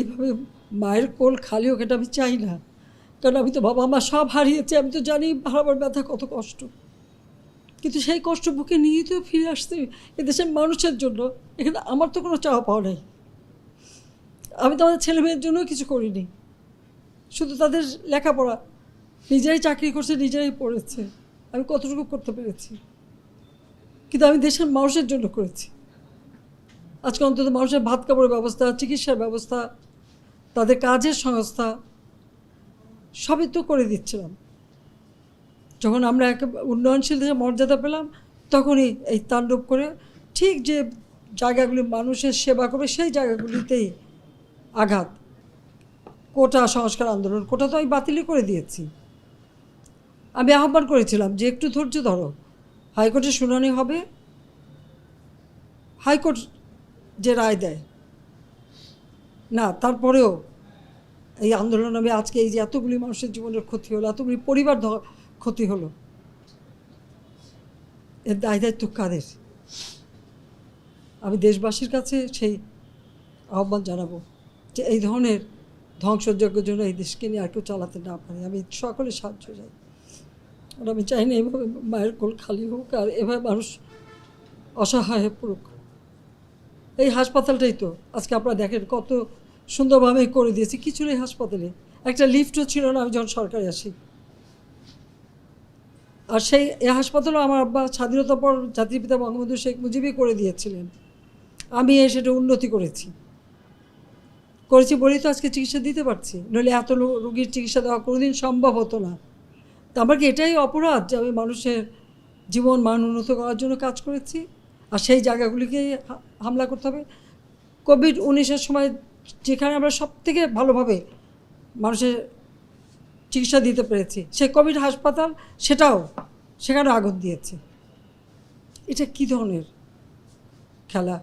এইভাবে মায়ের কোল খালি হোক, এটা আমি চাই না। কারণ আমি তো বাবা মা সব হারিয়েছি, আমি তো জানি হারাবার ব্যথা কত কষ্ট। কিন্তু সেই কষ্ট বুকে নিয়ে তো ফিরে আসতে এদেশের মানুষের জন্য। এখানে আমার তো কোনো চাওয়া পাওয়া নেই। আমি তো আমাদের ছেলে মেয়ের জন্য কিছু করিনি। শুধু তাদের লেখাপড়া। নিজেরাই চাকরি করছে, নিজেরাই পড়েছে। আমি কতটুকু করতে পেরেছি। কিন্তু আমি দেশের মানুষের জন্য করেছি। আজকে অন্তত মানুষের ভাত কাপড়ের ব্যবস্থা, চিকিৎসার ব্যবস্থা তাদের কাজের সংস্থা সবই তো করে দিচ্ছিলাম। যখন আমরা এক উন্নয়নশীল দেশে মর্যাদা পেলাম, তখনই এই তাণ্ডব করে ঠিক যে জায়গাগুলি মানুষের সেবা করবে, সেই জায়গাগুলিতেই আঘাত। কোটা সংস্কার আন্দোলন, কোটা তো আমি বাতিলই করে দিয়েছি। আমি আহ্বান করেছিলাম যে একটু ধৈর্য ধরো। হাইকোর্টে শুনানি হবে, হাইকোর্ট যে রায় দেয় না, তারপরেও এই আন্দোলন আমি আজকে এই যে এতগুলি মানুষের জীবনের ক্ষতি হলো, এতগুলি পরিবার ক্ষতি হলো, এর দায় দায়িত্ব কাদের? আমি দেশবাসীর কাছে সেই আহ্বান জানাব যে এই ধরনের ধ্বংসযজ্ঞের জন্য এই দেশকে নিয়ে আর কেউ চালাতে না পারে। আমি সকলে সাহায্য চাই। আর আমি চাই না এভাবে মায়ের কোল খালি হোক আর এভাবে মানুষ অসহায় হয়ে পড়ুক। এই হাসপাতালটাই তো। আজকে আপনারা দেখেন কত সুন্দরভাবে করে দিয়েছি। কিছু নেই হাসপাতালে? একটা লিফটও ছিল না, আমি যখন সরকারে আসি। আর সেই এই হাসপাতালও আমার আব্বা স্বাধীনতা পর জাতির পিতা বঙ্গবন্ধু শেখ মুজিবই করে দিয়েছিলেন। আমি এ সেটা উন্নতি করেছি। করেছি বলেই তো আজকে চিকিৎসা দিতে পারছি। নইলে এত রোগীর চিকিৎসা দেওয়া কোনোদিন সম্ভব হতো না। তা আমার কি এটাই অপরাধ যে আমি মানুষের জীবন মান উন্নত করার জন্য কাজ করেছি? আর সেই জায়গাগুলিকে হামলা করতে হবে। কোভিড উনিশের সময় যেখানে আমরা সব থেকে ভালোভাবে মানুষের চিকিৎসা দিতে পেরেছি সে কোভিড হাসপাতাল সেটাও সেখানে আগুন দিয়েছে। এটা কী ধরনের খেলা?